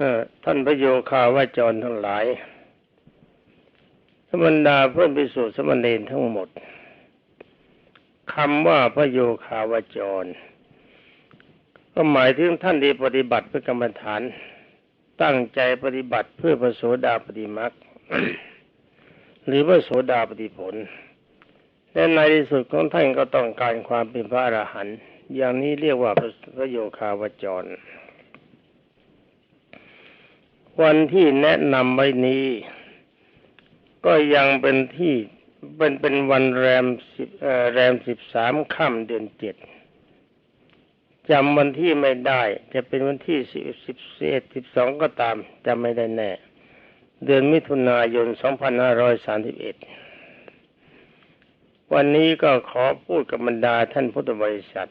อท่านพระโยคาวาจรทั้งหลายธรรมดาเพื่อนพิสูจน์สมณเณรทั้งหมดคำว่าพระโยคาวาจร ก็หมายถึงท่านที่ปฏิบัติเพื่อกรรมฐาน ตั้งใจปฏิบัติเพื่อพระโสดาปฏิมักหรือพระโสดาปฏิผล และในที่สุดของท่านก็ต้องการความเป็นพระอรหันต์อย่างนี้เรียกว่าพระโยคาวจร วันที่แนะนำไว้นี้ ก็ยังเป็นที่เป็นเป็นวันแรมสิบแรมสิบสามค่ำเดือนเจ็ดจำวันที่ไม่ได้ จะเป็นวันที่สิบสิบเอ็ดสิบสองก็ตามจำไม่ได้แน่ เดือนมิถุนายนสองพันห้าร้อยสามสิบเอ็ดวันนี้ก็ขอพูดกับบรรดาท่านพุทธบริษัท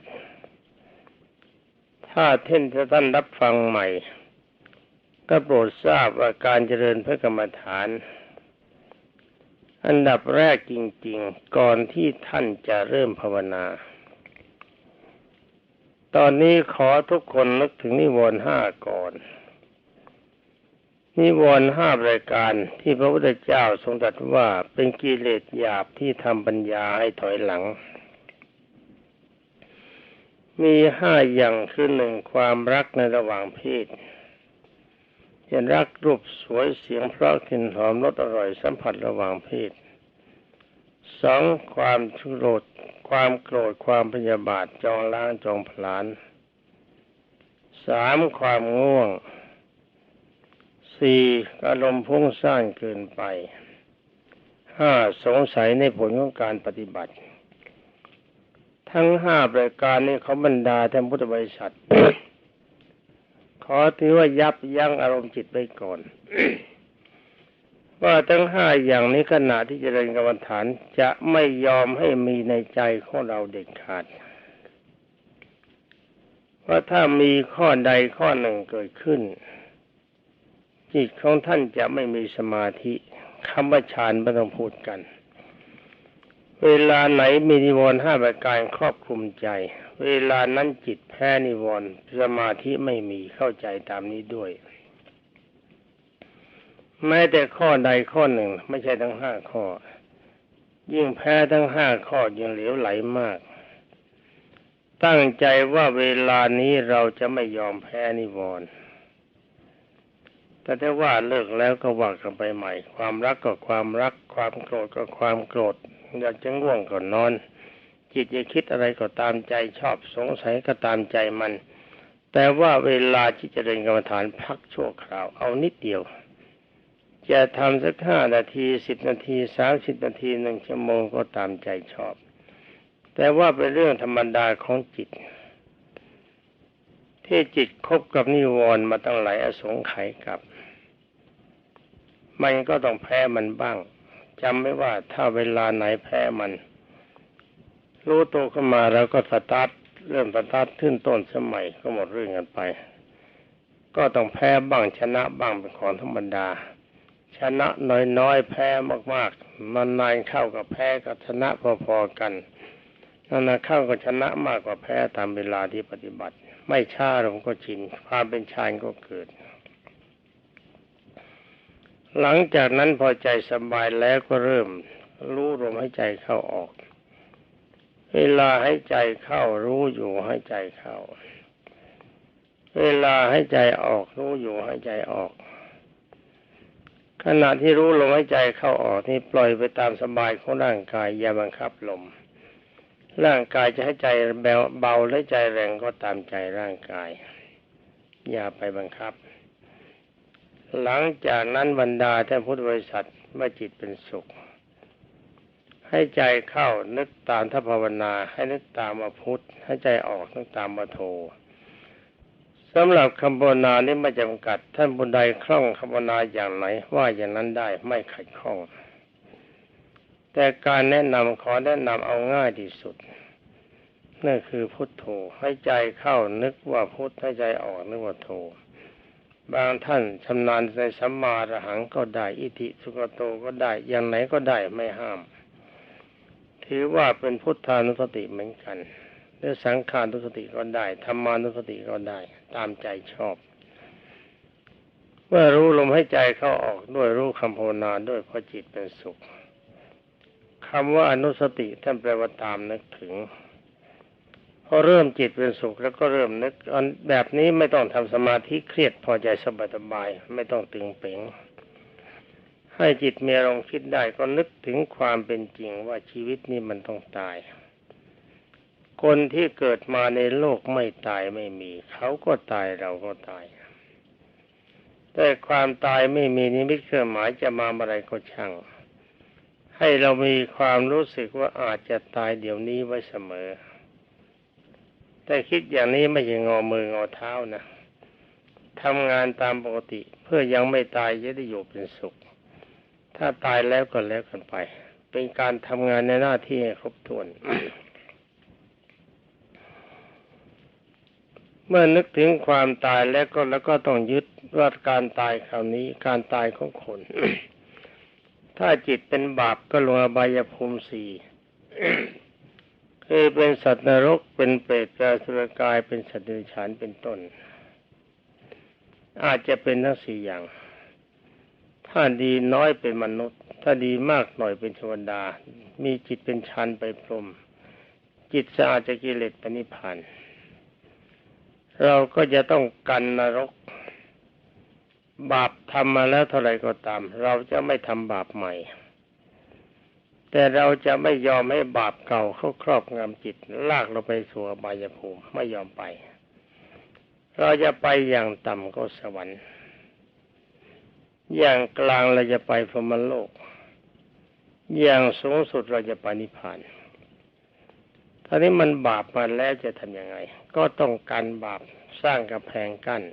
ถ้าเท่นท่านรับฟังใหม่ ก็โปรดทราบว่าการเจริญพระกรรมฐาน อันดับแรกจริง ๆ ก่อนที่ท่านจะเริ่มภาวนา ตอนนี้ขอทุกคนนึกถึงนิวรณ์ห้าก่อน นิวรณ์ห้ารายการที่พระพุทธเจ้าทรงตรัสว่าเป็นกิเลสหยาบที่ทำปัญญาให้ถอยหลังมีห้าอย่างคือหนึ่งความรักในระหว่างเพศ จะรักรูปสวยเสียงเพราะกลิ่นหอมรสอร่อยสัมผัสระหว่างเพศสองความชุรดความโกรธความพยาบาทจองล้างจองผลาญสามความง่วงสี่อารมณ์พุ่งสร้างเกินไปห้าสงสัยในผลของการปฏิบัติ ทั้งห้าประการนี้เขาบรรดาท่านพุทธบริษัท ขอถือว่ายับยั้งอารมณ์จิตไว้ก่อน ว่าทั้งห้าอย่างนี้ขณะที่จเจริญกรรมฐานจะไม่ยอมให้มีในใจของเราเด็ดขาดว่าถ้ามีข้อใดข้อหนึ่งเกิดขึ้น จิตของท่านจะไม่มีสมาธิคำว่าฌานไม่ต้องพูดกัน เวลาไหนมีนิวรณ์ห้าประการครอบคลุมใจ เวลานั้นจิตแพ้นิวรณ์สมาธิไม่มีเข้าใจตามนี้ด้วย แม้แต่ข้อใดข้อหนึ่ง ไม่ใช่ทั้งห้าข้อ ยิ่งแพ้ทั้งห้าข้อยิ่งเหลวไหลมาก ตั้งใจว่าเวลานี้เราจะไม่ยอมแพ้นิวรณ์แต่ถ้าว่าเลิกแล้วก็ว่ากันไปใหม่ ความรักก็ความรัก ความโกรธก็ความโกรธอยากจะง่วงก็นอน จิตจะคิดอะไรก็ตามใจชอบสงสัยก็ตามใจมัน แต่ว่าเวลาที่จะเรียนกรรมฐานพักชั่วคราวเอานิดเดียว จะทำสักห้านาทีสิบนาทีสามสิบนาทีหนึ่งชั่วโมงก็ตามใจชอบ แต่ว่าเป็นเรื่องธรรมดาของจิตที่จิตคบกับนิวรณ์มาตั้งหลายอสงไขยกับ มันก็ต้องแพ้มันบ้างจำไม่ว่าถ้าเวลาไหนแพ้มัน รู้ตัวขึ้นมาแล้วก็สตาร์ทเริ่มสตาร์ทขึ้นต้นสมัยก็หมดเรื่องกันไป ก็ต้องแพ้บ้างชนะบ้างเป็นของธรรมดา ชนะน้อยๆแพ้มากๆมันนานเข้ากับแพ้กับชนะพอๆกันนั่นเข้ากับชนะมากกว่าแพ้ตามเวลาที่ปฏิบัติ ไม่ช้าลงก็ชินความเป็นชายก็เกิด หลังจากนั้นพอใจสบายแล้วก็เริ่มรู้ลมหายใจเข้าออก เวลาให้ใจเข้ารู้อยู่ให้ใจเข้า เวลาให้ใจออกรู้อยู่ให้ใจออก ขณะที่รู้ลมใหายใจเข้าออกนี่ปล่อยไปตามสบายของร่างกายอย่าบังคับลม ร่างกายจะให้ใจเบาหรือใจแรงก็ตามใจร่างกาย อย่าไปบังคับ หลังจากนั้นบรรดาท่านพุทธบริษัทเมื่อจิตเป็นสุข ให้ใจเข้านึกตามทัพภาวนา ให้นึกตามมาพุทธให้ใจออกนึกตามมาโทสำหรับคำภาวนานี้ไม่จำกัด ท่านบุญใดคล่องคำภาวนาอย่างไหนว่าอย่างนั้นได้ไม่ขัดข้อง แต่การแนะนำขอแนะนำเอาง่ายที่สุดนั่นคือพุทโธให้ใจเข้านึกว่าพุทธให้ใจออกนึกว่าโธบางท่านชำนาญในสัมมาระหังก็ได้ อิติสุกโตก็ได้อย่างไหนก็ได้ไม่ห้าม ถือว่าเป็นพุทธานุสติเหมือนกันหรือสังขานุสติก็ได้ธรรมานุสติก็ได้ ตามใจชอบ เมื่อรู้ลมให้ใจเข้าออกด้วยรู้คำภาวนาด้วยเพราะจิตเป็นสุขคำว่าอนุสติท่านแปลว่าตามนึกถึงพอเริ่มจิตเป็นสุขแล้วก็เริ่มนึกแบบนี้ไม่ต้องทำสมาธิเครียดพอใจสบายสบายไม่ต้องตึงเป่ง ให้จิตมีอารมณ์คิดได้ก็นึกถึงความเป็นจริงว่าชีวิตนี้มันต้องตาย คนที่เกิดมาในโลกไม่ตายไม่มี เขาก็ตายเราก็ตาย แต่ความตายไม่มีนิมิตเครื่องหมายจะมาอะไรก็ช่าง ให้เรามีความรู้สึกว่าอาจจะตายเดี๋ยวนี้ไว้เสมอ แต่คิดอย่างนี้ไม่ใช่งอมืองอเท้านะทำงานตามปกติเพื่อยังไม่ตายจะได้อยู่เป็นสุข ถ้าตายแล้วก็แล้วกันไป เป็นการทำงานในหน้าที่ครบถ้วน เมื่อนึกถึงความตายแล้วก็แล้วก็ต้องยึดว่าการตายคราวนี้ การตายของคน ถ้าจิตเป็นบาปก็ลงอบายภูมิสี่คือเป็นสัตว์นรกเป็นเปรตเป็นสุรกายเป็นสัตว์เดรัจฉานเป็นต้น อาจจะเป็นทั้งสี่อย่าง ถ้าดีน้อยเป็นมนุษย์ ถ้าดีมากหน่อยเป็นเทวดา มีจิตเป็นชันไปพรหมจิตสะอาดจากกิเลสปณิพานธ์เราก็จะต้องกันนรก บาปทำมาแล้วเท่าไรก็ตาม เราจะไม่ทำบาปใหม่ แต่เราจะไม่ยอมให้บาปเก่าเข้าครอบงำจิต ลากเราไปสู่อบายภูมิไม่ยอมไป เราจะไปอย่างต่ำก็สวรรค์ อย่างกลางเราจะไปพรหมโลก อย่างสูงสุดเราจะไปนิพพานท่านี้มันบาปมาแล้วจะทำยังไง ก็ต้องการบาปสร้างกำแพงกั้น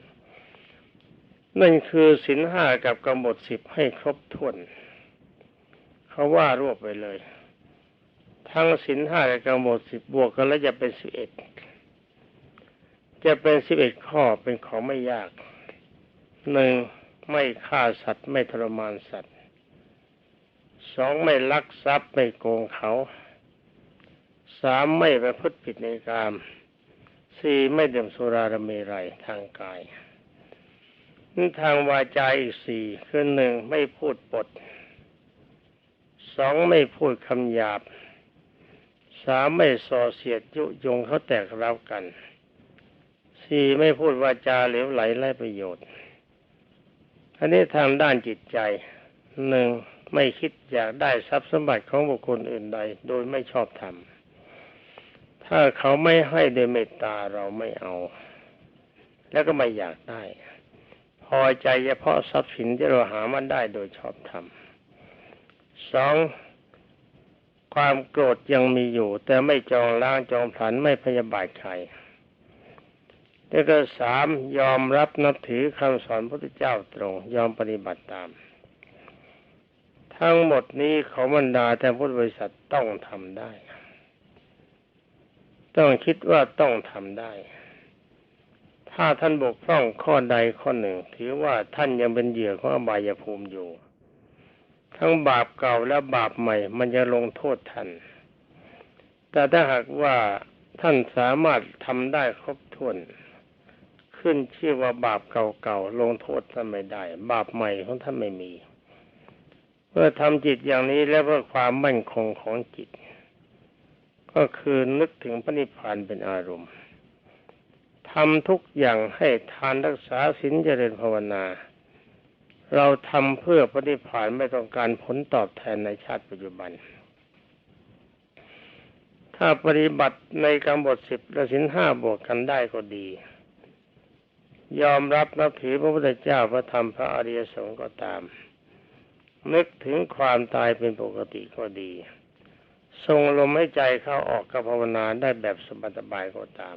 นั่นคือสินห้ากับกำหนดสิบให้ครบถ้วนเขาว่ารวบไปเลย ทั้งสินห้ากับกำหนดสิบบวกกันแล้วจะเป็นสิบเอ็ดจะเป็นสิบเอ็ดข้อเป็นของไม่ยากหนึ่ง ไม่ฆ่าสัตว์ไม่ทรมานสัตว์สองไม่ลักทรัพย์ไม่โกงเขาสามไม่ประพฤติผิดในกามสี่ไม่ดื่มสุรารเมรัยทางกายนี่ทางวาจาอีกสี่คือหนึ่งไม่พูดปดสองไม่พูดคำหยาบสามไม่ส่อเสียดยุยงเขาแตกรับกันสี่ไม่พูดวาจาเหลวไหลไร้ประโยชน์ อันนี้ทางด้านจิตใจหนึ่งไม่คิดอยากได้ทรัพย์สมบัติของบุคคลอื่นใด โดยไม่ชอบธรรมถ้าเขาไม่ให้โดยเมตตาเราไม่เอา แล้วก็ไม่อยากได้ พอใจเฉพาะทรัพย์สินที่เราหามันได้โดยชอบธรรมสองความโกรธยังมีอยู่ แต่ไม่จองล้างจองผลันไม่พยาบาทใคร แล้วก็สามยอมรับนับถือคำสอนพระพุทธเจ้าตรง ยอมปฏิบัติตาม ทั้งหมดนี้เขาบรรดาแต่พุทธบริษัทต้องทำได้ ต้องคิดว่าต้องทำได้ ถ้าท่านบกพร่องข้อใดข้อหนึ่ง ถือว่าท่านยังเป็นเหยื่อของอบายภูมิอยู่ ทั้งบาปเก่าและบาปใหม่ มันจะลงโทษท่าน แต่ถ้าหากว่าท่านสามารถทำได้ครบถ้วน ขึ้นชื่อว่าบาปเก่าๆลงโทษท่านไม่ได้ บาปใหม่ของท่านไม่มี เมื่อทำจิตอย่างนี้แล้วเพื่อความมั่นคงของจิต ก็คือนึกถึงพระนิพพานเป็นอารมณ์ทำทุกอย่างให้ทานรักษาศีลเจริญภาวนา เราทำเพื่อพระนิพพานไม่ต้องการผลตอบแทนในชาติปัจจุบัน ถ้าปฏิบัติในกำบทสิบและสินห้าบวกกันได้ก็ดี ยอมรับนับถือพระพุทธเจ้าพระธรรมพระอริยสงฆ์ก็ตาม นึกถึงความตายเป็นปกติก็ดี ทรงลมให้ใจเข้าออกกับภาวนาได้แบบสบายๆก็ตาม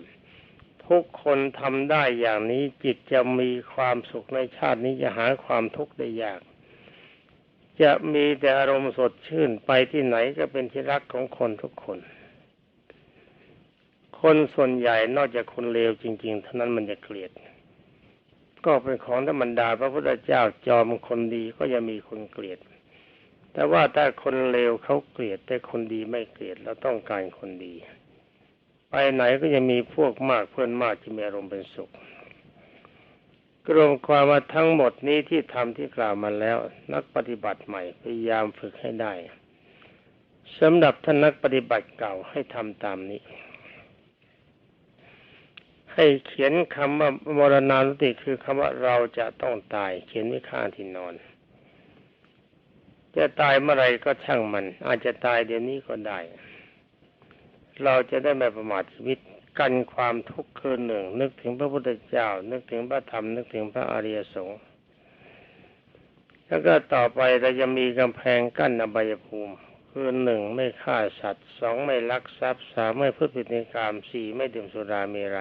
ทุกคนทำได้อย่างนี้จิตจะมีความสุขในชาตินี้จะหาความทุกข์ได้ยาก จะมีแต่อารมณ์สดชื่นไปที่ไหนก็เป็นที่รักของคนทุกคนคนส่วนใหญ่นอกจากคนเลวจริง ๆ เท่านั้นมันจะเกลียด ก็เป็นของธรรมดาพระพุทธเจ้าจอมคนดีก็ยังมีคนเกลียด แต่ว่าถ้าคนเลวเขาเกลียด แต่คนดีไม่เกลียดเราต้องการคนดี ไปไหนก็ยังมีพวกมากเพื่อนมากที่มีอารมณ์เป็นสุขกรวมความว่าทั้งหมดนี้ที่ทำที่กล่าวมาแล้ว นักปฏิบัติใหม่พยายามฝึกให้ได้สำหรับท่านนักปฏิบัติเก่าให้ทำตามนี้ ให้เขียนคำว่ามรณานุติคือคำว่าเราจะต้องตาย เขียนไว้ข้างที่นอน จะตายเมื่อไรก็ช่างมัน อาจจะตายเดี๋ยวนี้ก็ได้ เราจะได้ไม่ประมาทชีวิตกันความทุกข์คืนหนึ่ง นึกถึงพระพุทธเจ้า นึกถึงพระธรรม นึกถึงพระอริยสงฆ์แล้วก็ต่อไปเราจะมีกำแพงกั้นอบายภูมิคือหนึ่งไม่ฆ่าสัตว์สองไม่ลักทรัพย์สามไม่พูดผิดในกามสี่ไม่ดื่มสุรามีไร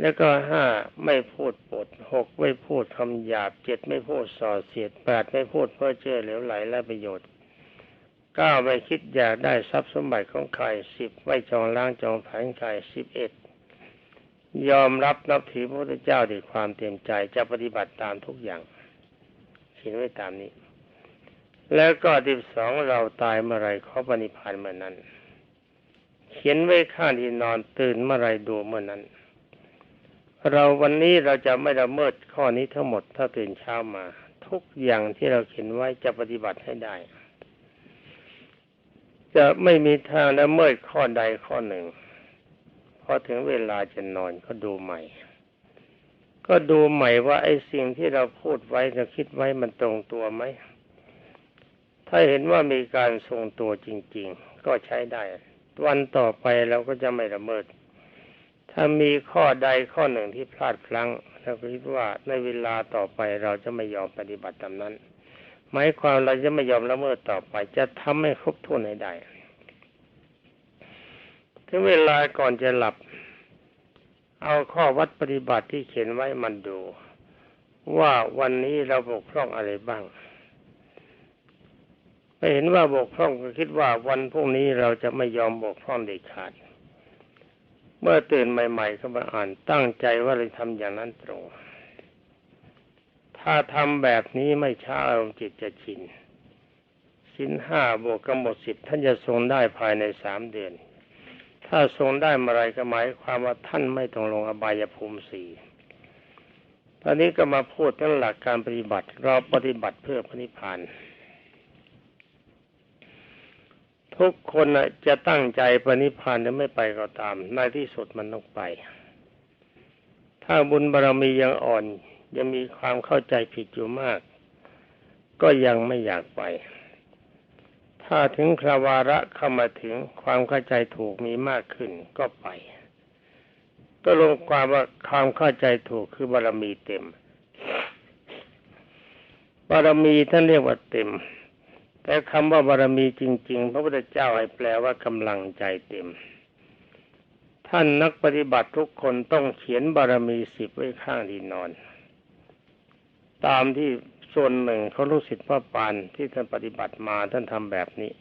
แล้วก็ห้าไม่พูดปดหกไม่พูดคำหยาบเจ็ดไม่พูดส่อเสียดแปดไม่พูดเพื่อเชื่อเหลวไหลและประโยชน์เก้าไม่คิดอยากได้ทรัพย์สมบัติของใครสิบไม่จองล้างจองผานใครสิบเอ็ดยอมรับนับถือพระพุทธเจ้าด้วยความเต็มใจจะปฏิบัติตามทุกอย่างเขียนไว้ตามนี้ แล้วก็ที่สองเราตายเมื่อไรขอปณิพานเมื่อนั้น เขียนไว้ข้างที่นอนตื่นเมื่อไรดูเมื่อนั้น เราวันนี้เราจะไม่ละเมิดข้อนี้ทั้งหมดถ้าตื่นเช้ามา ทุกอย่างที่เราเขียนไว้จะปฏิบัติให้ได้ จะไม่มีทางละเมิดข้อใดข้อหนึ่งพอถึงเวลาจะนอนก็ดูใหม่ ก็ดูใหม่ว่าไอ้สิ่งที่เราพูดไว้เราคิดไว้มันตรงตัวไหมถ้าเห็นว่ามีการทรงตัวจริง ๆ ก็ใช้ได้ วันต่อไปเราก็จะไม่ละเมิด ถ้ามีข้อใดข้อหนึ่งที่พลาดพลั้งเราคิดว่าในเวลาต่อไปเราจะไม่ยอมปฏิบัติตามนั้น หมายความเราจะไม่ยอมละเมิดต่อไป จะทำให้ครบถ้วนให้ได้ถึงเวลาก่อนจะหลับ เอาข้อวัดปฏิบัติที่เขียนไว้มันดู ว่าวันนี้เราบกพร่องอะไรบ้างไม่เห็นว่าบกพร่องก็คิดว่าวันพรุ่งนี้เราจะไม่ยอมบกพร่องเด็ดขาด เมื่อตื่นใหม่ ๆ ก็มาอ่านตั้งใจว่าเราทำอย่างนั้นตรง ถ้าทำแบบนี้ไม่ช้าอารมณ์จิตจะชินสินห้าบวกกำหนดสิทธิท่านจะทรงได้ภายในสามเดือน ถ้าทรงได้เมื่อไรก็หมายความว่าท่านไม่ต้องลงอบายภูมิสี่ตอนนี้ก็มาพูดถึงหลักการปฏิบัติ เราปฏิบัติเพื่อพระนิพพาน ทุกคนจะตั้งใจปณิพานจะไม่ไปก็ตาม ในที่สุดมันต้องไป ถ้าบุญบารรมียังอ่อน ยังมีความเข้าใจผิดอยู่มาก ก็ยังไม่อยากไป ถ้าถึงคราวาระเข้ามาถึงความเข้าใจถูกมีมากขึ้นก็ไป ก็ลงความว่าความเข้าใจถูกคือบารมีเต็ม บารมีท่านเรียกว่าเต็ม แต่คำว่าบารมีจริง ๆ พระพุทธเจ้าให้แปลว่ากำลังใจเต็ม ท่านนักปฏิบัติทุกคนต้องเขียนบารมีสิบไว้ข้างที่นอน ตามที่ส่วนหนึ่งเขาลูกศิษย์พระปานที่ท่านปฏิบัติมาท่านทำแบบนี้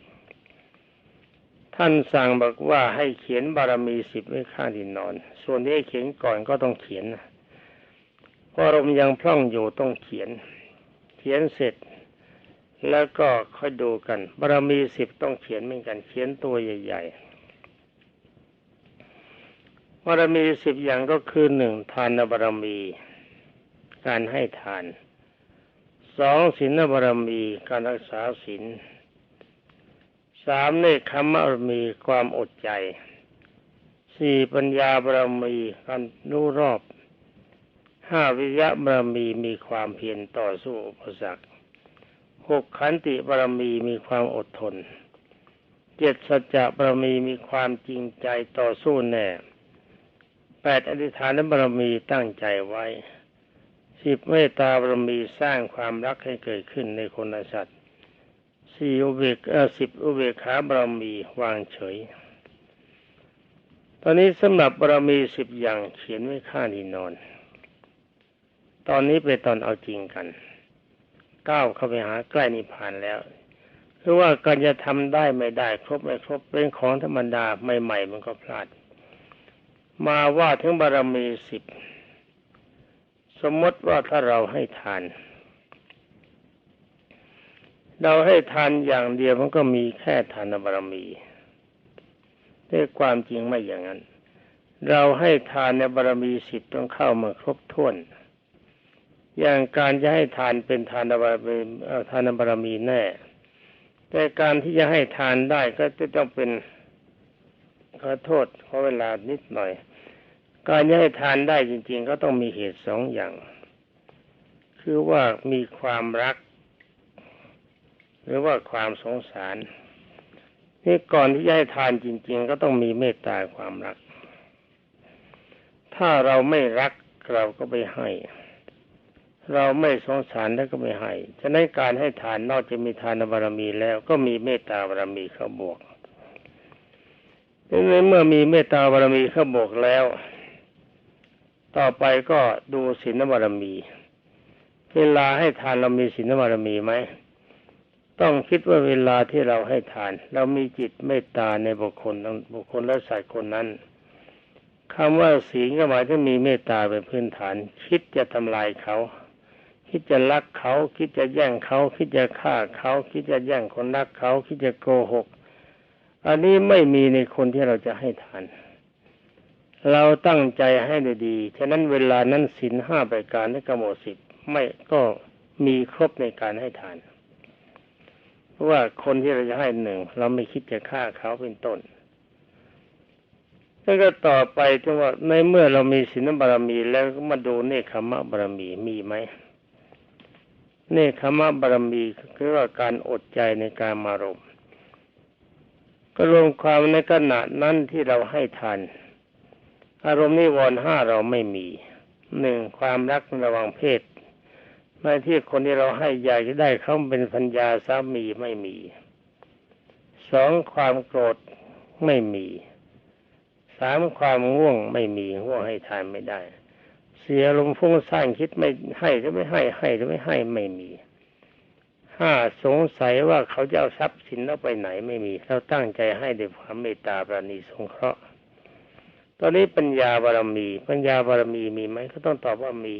ท่านสั่งบอกว่าให้เขียนบารมีสิบไว้ข้างที่นอน ส่วนที่ให้เขียนก่อนก็ต้องเขียนเพราะลมยังพร่องอยู่ต้องเขียน เขียนเสร็จ แล้วก็ค่อยดูกันบารมีสิบต้องเขียนเหมือนกัน เขียนตัวใหญ่ๆบารมีสิบอย่างก็คือหนึ่งทานบารมี การให้ทานสองศีลบารมีการรักษาศีลสามเนคขมบารมีความอดใจสี่ปัญญาบารมีการรู้รอบห้าวิยะบารมีมีความเพียรต่อสู้อุปสรรค หกขันติบารมีมีความอดทนเจ็ดสัจจะบารมีมีความจริงใจต่อสู้แน่แปดอธิษฐานบารมีตั้งใจไว้สิบเมตตาบารมีสร้างความรักให้เกิดขึ้นในคนและสัตว์สี่อุเบกสิบอุเบกขาบารมีวางเฉย ตอนนี้สำหรับบารมีสิบอย่างเขียนไว้ข้างที่นอน ตอนนี้ไปตอนเอาจริงกัน ก้าวเข้าไปหาใกล้นิพพานแล้วคือว่าการจะทำได้ไม่ได้ครบไม่ครบเป็นของธรรมดาใหม่ๆมันก็พลาด มาว่าถึงบารมีสิบสมมติว่าถ้าเราให้ทาน เราให้ทานอย่างเดียวมันก็มีแค่ทานบารมีแต่ความจริงไม่อย่างนั้น เราให้ทานในบารมีสิบต้องเข้ามาครบถ้วน อย่างการจะให้ทานเป็นทานบารมีทานบารมีแน่ แต่การที่จะให้ทานได้ก็จะต้องเป็นขอโทษขอเวลานิดหน่อย การจะให้ทานได้จริง ๆ ก็ต้องมีเหตุสองอย่าง คือว่ามีความรัก หรือว่าความสงสารนี่ก่อนที่จะให้ทานจริง ๆ ก็ต้องมีเมตตาความรัก ถ้าเราไม่รักเราก็ไปให้ เราไม่สงสารแล้วก็ไม่ให้ ฉะนั้นการให้ทานนอกจากมีทานบารมีแล้วก็มีเมตตาบารมีเข้าบวกดังนั้นเมื่อมีเมตตาบารมีเข้าบวกแล้ว ต่อไปก็ดูศีลบารมี เวลาให้ทานเรามีศีลบารมีไหม ต้องคิดว่าเวลาที่เราให้ทาน เรามีจิตเมตตาในบุคคลบุคคลและสัตว์คนนั้นคำว่าศีลก็หมายถึงมีเมตตาเป็นพื้นฐาน คิดจะทำลายเขา คิดจะลักเขา คิดจะแย่งเขา คิดจะฆ่าเขา คิดจะแย่งคนรักเขา คิดจะโกหก อันนี้ไม่มีในคนที่เราจะให้ทาน เราตั้งใจให้ดีฉะนั้นเวลานั้นศีลห้าประการและกำหนดสิบไม่ก็มีครบในการให้ทานพราะว่าคนที่เราจะให้หนึ่งเราไม่คิดจะฆ่าเขาเป็นต้นแล้วก็ต่อไปถึงว่าในเมื่อเรามีศีลบารมีแล้วก็มาดูเนคขมะบารมีมีไหม เนคขมะบารมีคือว่าการอดใจในการมารมก็รวมความในขณะนั้นที่เราให้ทานอารมณ์นิวรณ์ห้าเราไม่มีหนึ่งความรักระวังเพศไม่ที่คนที่เราให้อยากจะได้เขาเป็นพัญญาสามีไม่มีสองความโกรธไม่มีสามความง่วงไม่มีง่วงให้ทานไม่ได้ สียลมฟุ้งซ่านคิดไม่ให้หรือไม่ให้ให้หรือไม่ให้ไม่มีห้าสงสัยว่าเขาจะเอาทรัพย์สินเราไปไหนไม่มีเราตั้งใจให้ด้วยความเมตตาปราณีสงเคราะห์ ตอนนี้ปัญญาบารมี ปัญญาบารมีมีไหมเขาต้องตอบว่ามี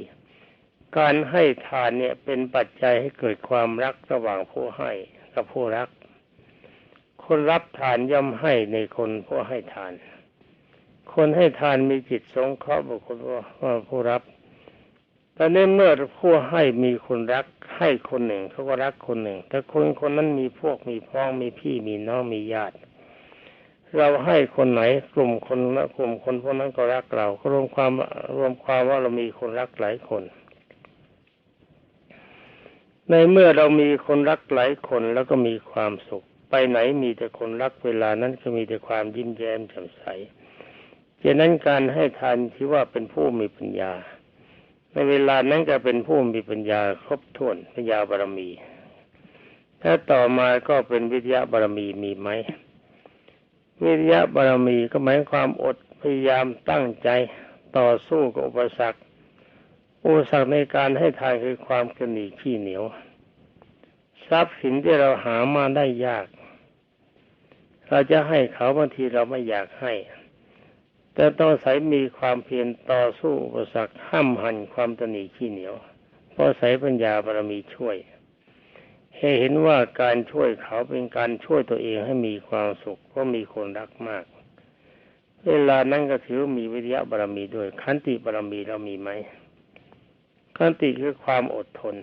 การให้ทานเนี่ยเป็นปัจจัยให้เกิดความรักระหว่างผู้ให้กับผู้รัก คนรับทานย่อมให้ในคนผู้ให้ทาน คนให้ทานมีจิตสงเคราะห์บุคคลว่าผู้รับแต่ในเมื่อผู้ให้มีคนรักให้คนหนึ่งเขาก็รักคนหนึ่ง แต่คนคนนั้นมีพวกมีพ้องมีพี่มีน้องมีญาติ เราให้คนไหนกลุ่มคนละกลุ่มคนพวกนั้นก็รักเราก็รวมความรวมความว่าเรามีคนรักหลายคน ในเมื่อเรามีคนรักหลายคนแล้วก็มีความสุข ไปไหนมีแต่คนรักเวลานั้นก็มีแต่ความยิ้มแย้มแจ่มใส ฉะนั้นการให้ทานที่ว่าเป็นผู้มีปัญญา ในเวลานั้นก็เป็นผู้มีปัญญาครบถ้วนปัญญาบารมี ถ้าต่อมาก็เป็นวิทยาบารมีมีไหมวิทยาบารมีก็หมายความอดพยายามตั้งใจต่อสู้กับอุปสรรค อุปสรรคในการให้ทานคือความกระหนีขี้เหนียว ทรัพย์สินที่เราหามาได้ยาก เราจะให้เขาบางทีเราไม่อยากให้ แต่ต้องใส่มีความเพียรต่อสู้อุปสรรคห้ามหันความตนีขี้เหนียวเพราะใส่ปัญญาบารมีช่วยให้เห็นว่าการช่วยเขาเป็นการช่วยตัวเองให้มีความสุขเพราะมีคนรักมาก เวลานั้นก็ถือมีวิทยาบารมีด้วยขันติบารมีเรามีไหมขันติคือความอดทน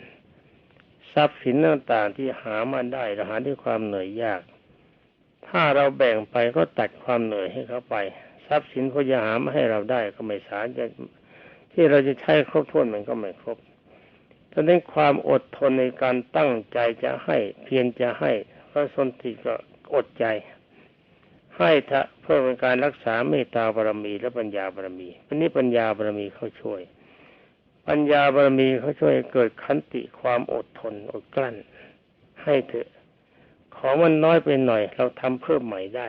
ทรัพย์สินต่างๆที่หามาได้เราหาด้วยความเหนื่อยยาก ถ้าเราแบ่งไปก็ตัดความเหนื่อยให้เขาไป ทรัพย์สินเขาจะหามาให้เราได้ก็ไม่สารจะที่เราจะใช้ครบถ้วนมันก็ไม่ครบดังนั้นความอดทนในการตั้งใจจะให้เพียรจะให้พระสนติก็อดใจ ให้ทะเพื่อเป็นการรักษาเมตตาบารมีและปัญญาบารมีวันนี้ปัญญาบารมีเขาช่วย ปัญญาบารมีเขาช่วยเกิดขันติความอดทนอดกลั้น ให้เถอะ ของมันน้อยไปหน่อย เราทำเพิ่มใหม่ได้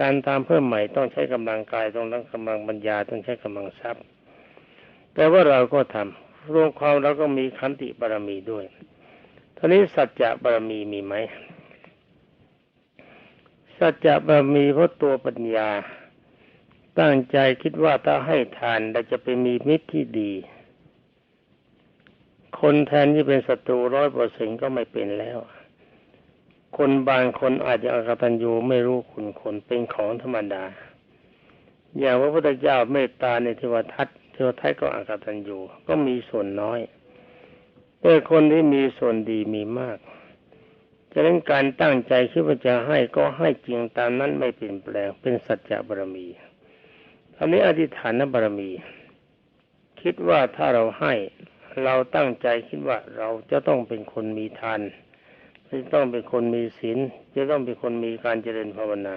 การตามเพิ่มใหม่ต้องใช้กำลังกายต้องต้งกำลังปัญญาต้องใช้กำลังทรัพย์ แต่ว่าเราก็ทำรวมความเราก็มีขันติบารมีด้วยท่านี้สัจจะบารมีมีไหมสัจจะบารมีเพราะตัวปัญญา ตั้งใจคิดว่าถ้าให้ทานเราจะไปมีมิตรที่ดี คนแทนที่เป็นศัตรูร้อยเปอร์เซ็นก็ไม่เป็นแล้ว คนบางคนอาจจะอกตัญญูไม่รู้คุณคนเป็นของธรรมดา อย่างพระพุทธเจ้าเมตตาในเทวทัตเทวทัตก็อกตันอยู่ก็มีส่วนน้อยแต่คนที่มีส่วนดีมีมากจะนั้นการตั้งใจคิดว่าจะให้ก็ให้จริงตามนั้นไม่เปลี่ยนแปลงเป็นสัจจะบารมีทำนี้อธิษฐานบารมี คิดว่าถ้าเราให้เราตั้งใจคิดว่าเราจะต้องเป็นคนมีทาน จะต้องเป็นคนมีศีลจะต้องเป็นคนมีการเจริญภาวนา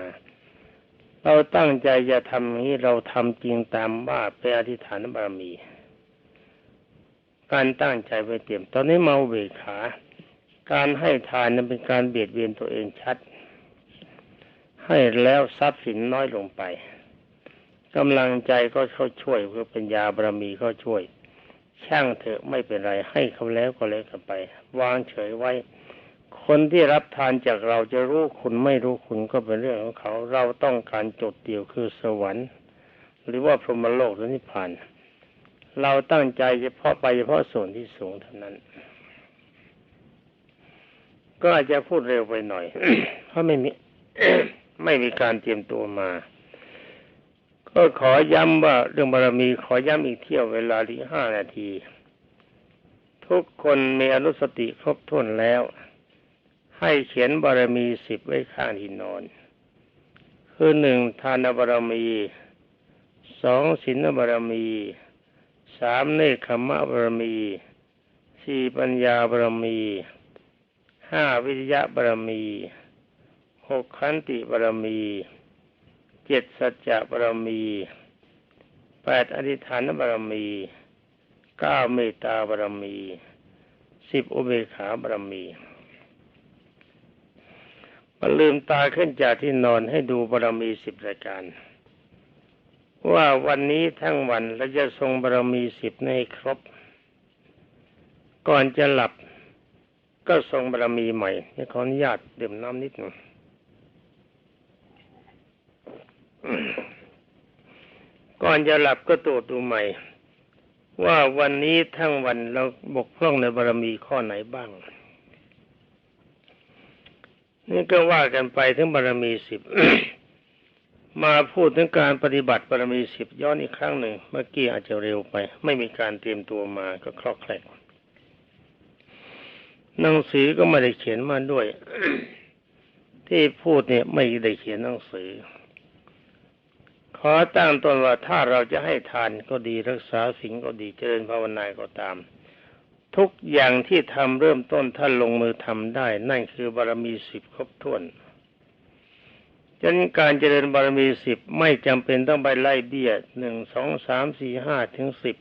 เราตั้งใจจะทำนี้เราทำจริงตามว่าเป็นอธิษฐานบารมี การตั้งใจไปเตรียม ตอนนี้มาเวขา การให้ทานนั้นเป็นการเบียดเบียนตัวเองชัด ให้แล้วทรัพย์สินน้อยลงไปกำลังใจก็เข้าช่วยเพื่อป็นยาบารมีเข้าช่วย ช่างเถอะไม่เป็นไรให้เขาแล้วก็แล้วกันไป วางเฉยไว้ คนที่รับทานจากเราจะรู้คุณไม่รู้คุณก็เป็นเรื่องของเขา เราต้องการจดเดียวคือสวรรค์ หรือว่าพรหมโลกหรือนิพพาน เราตั้งใจเฉพาะไปเฉพาะส่วนที่สูงเท่านั้น ก็อาจจะพูดเร็วไปหน่อย เพราะไม่มีไม่มีการเตรียมตัวมา ก็ขอย้ำว่าเรื่องบารมีขอย้ำอีกเที่ยวเวลาที่ห้านาที ทุกคนมีอนุสติครบถ้วนแล้ว ให้เขียนบารมีสิบไว้ข้างที่นอน คือหนึ่งทานบารมีสองศีลบารมีสามเนคขมะบารมีสี่ปัญญาบารมีห้าวิทยาบารมีหกขันติบารมีเจ็ดสัจจะบารมีแปดอธิษฐานบารมีเก้าเมตตาบารมีสิบอุเบกขาบารมี มาลืมตาขึ้นจากที่นอนให้ดูบารมีสิบรายการ ว่าวันนี้ทั้งวันเราจะทรงบารมีสิบให้ครบ ก่อนจะหลับก็ทรงบารมีใหม่ขออนุญาตดื่มน้ำนิดหนึ่งก่อนจะหลับก็ตรวจดูใหม่ ว่าวันนี้ทั้งวันเราบกพร่องในบารมีข้อไหนบ้าง นี่ก็ว่ากันไปถึงบารมีสิบมาพูดถึงการปฏิบัติบารมีสิบย้อนอีกครั้งหนึ่ง เมื่อกี้อาจจะเร็วไป ไม่มีการเตรียมตัวมาก็คลอกแคลกหนังสือก็ไม่ได้เขียนมาด้วย ที่พูดเนี่ยไม่ได้เขียนหนังสือ ขอตั้งตนว่าถ้าเราจะให้ทานก็ดีรักษาสิ่งก็ดีเจริญภาวนาก็ตาม ทุกอย่างที่ทำเริ่มต้นท่านลงมือทำได้ นั่นคือบารมีสิบครบถ้วนฉะนั้นการเจริญบารมีสิบไม่จำเป็นต้องไปไล่เบี้ยหนึ่งสองสามสี่ห้าถึงสิบ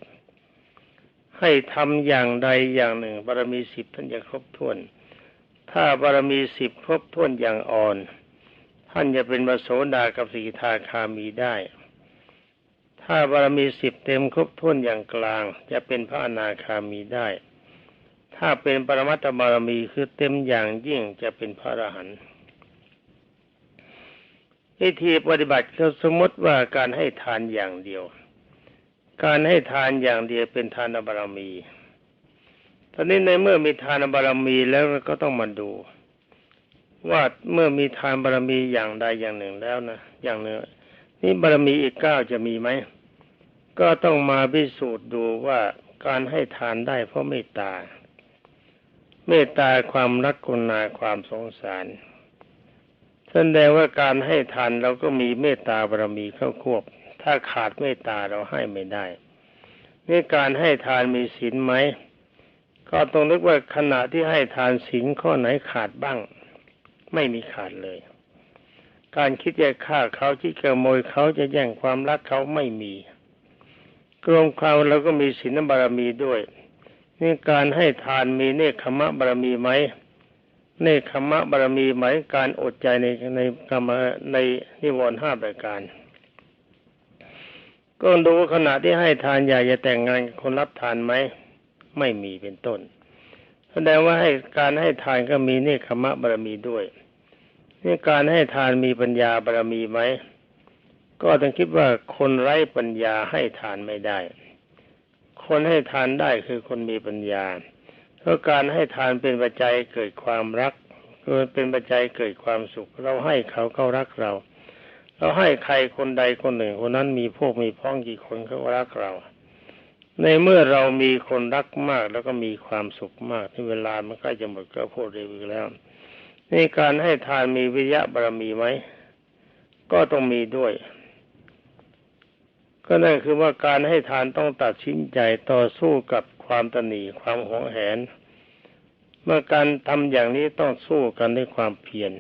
ให้ทำอย่างใดอย่างหนึ่ง บารมีสิบท่านจะครบถ้วน ถ้าบารมีสิบครบถ้วนอย่างอ่อน ท่านจะเป็นพระโสดากับสีทาคามีได้ ถ้าบารมีสิบเต็มครบถ้วนอย่างกลาง จะเป็นพระอนาคามีได้ ถ้าเป็นปรมัตถบารมีคือเต็มอย่างยิ่งจะเป็นพระอรหันต์วิธีปฏิบัติก็สมมติว่าการให้ทานอย่างเดียว การให้ทานอย่างเดียวเป็นทานบารมี ตอนนี้ในเมื่อมีทานบารมีแล้วก็ต้องมาดู ว่าเมื่อมีทานบารมีอย่างใดอย่างหนึ่งแล้วนะอย่างหนึ่งนี่บารมีอีกเก้าจะมีไหมก็ต้องมาพิสูจน์ดูว่าการให้ทานได้เพราะเมตตา เมตตาความรักกุณาความสงสารแสดงว่าการให้ทานเราก็มีเมตตาบารมีเข้าควบ ถ้าขาดเมตตาเราให้ไม่ได้นี่การให้ทานมีศีลไหมก็ต้องนึกว่าขณะที่ให้ทานศีลข้อไหนขาดบ้าง ไม่มีขาดเลย การคิดจะฆ่าเขาคิดขโมยเขาจะแย่งความรักเขาไม่มีกรวมความเราก็มีศีลบารมีด้วย นี่การให้ทานมีเนคขมะบารมีไหมเนคขมะบารมีไหมการอดใจในในกรรมในนิวรณ์ห้าประการ ก็ดูขณะที่ให้ทานอยากจะแต่งงานคนรับทานไหมไม่มีเป็นต้น แสดงว่าให้การให้ทานก็มีเนคขมะบารมีด้วยนี่การให้ทานมีปัญญาบารมีไหมก็ต้องคิดว่าคนไร้ปัญญาให้ทานไม่ได้ คนให้ทานได้คือคนมีปัญญาเพราะการให้ทานเป็นปัจจัยเกิดความรักเป็นปัจจัยเกิดความสุข เราให้เขาเขารักเรา เราให้ใครคนใดคนหนึ่งคนนั้นมีพวกมีพ้องกี่คนเขารักเรา ในเมื่อเรามีคนรักมากแล้วก็มีความสุขมากที่เวลามันใกล้จะหมดก็พูดเร็วอีกแล้วนี่การให้ทานมีวิริยะบารมีไหมก็ต้องมีด้วย ก็นั่นคือว่าการให้ทานต้องตัดสินใจต่อสู้กับความตนีความหวงแหน เมื่อการทำอย่างนี้ต้องสู้กันด้วยความเพียร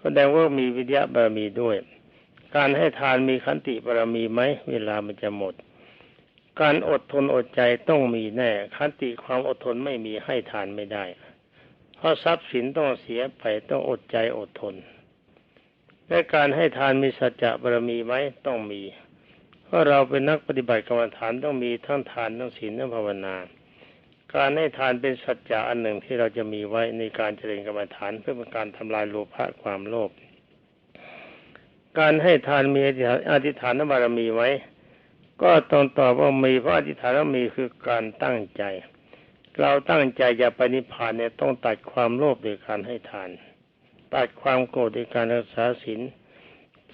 แสดงว่ามีวิทยาบารมีด้วย การให้ทานมีขันติบารมีไหมเวลามันจะหมด การอดทนอดใจต้องมีแน่ ขันติความอดทนไม่มีให้ทานไม่ได้ เพราะทรัพย์สินต้องเสียไปต้องอดใจอดทนและการให้ทานมีสัจจะบารมีไหมต้องมี ราะเราเป็นนักปฏิบัติกรรมฐานต้องมีทั้งทานทั้งศีลทั้งภาวนา การให้ทานเป็นสัจจะอันหนึ่งที่เราจะมีไว้ในการเจริญกรรมฐานเพื่อเป็นการทำลายโลภะความโลภการให้ทานมีอธิษฐานบารมีไหมก็ต้องตอบว่ามีเพราะอธิษฐานมีคือการตั้งใจ เราตั้งใจจะไปนิพพานเนี่ยต้องตัดความโลภโดยการให้ทาน ตัดความโกรธโดยการรักษาศีล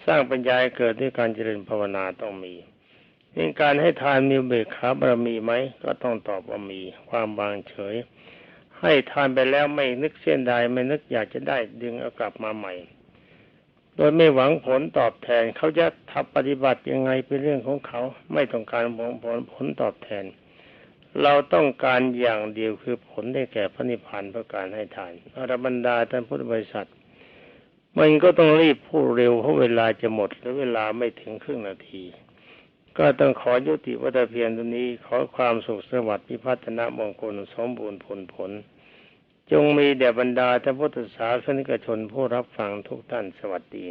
สร้างปัญญาเกิดด้วยการเจริญภาวนาต้องมีในการให้ทานมีเบิกขาบารมีไหมก็ต้องตอบว่ามีความวางเฉย ให้ทานไปแล้วไม่นึกเส้นใดไม่นึกอยากจะได้ดึงเอากลับมาใหม่ โดยไม่หวังผลตอบแทนเขาจะทำปฏิบัติยังไงเป็นเรื่องของเขาไม่ต้องการผลผลผลตอบแทน เราต้องการอย่างเดียวคือผลได้แก่พระนิพพานเพื่อการให้ทานอรบรรดาท่านพุทธบริษัท มันก็ต้องรีบพูดเร็วเพราะเวลาจะหมดและเวลาไม่ถึงครึ่งนาที ก็ต้องขอยุติวัตเพียรตัวนี้ขอความสุขสวัสดิ์พิพัฒนมงคลสมบูรณ์ผลผล จงมีแด่บรรดาท่านพุทธศาสนิกชนผู้รับฟังทุกท่านสวัสดี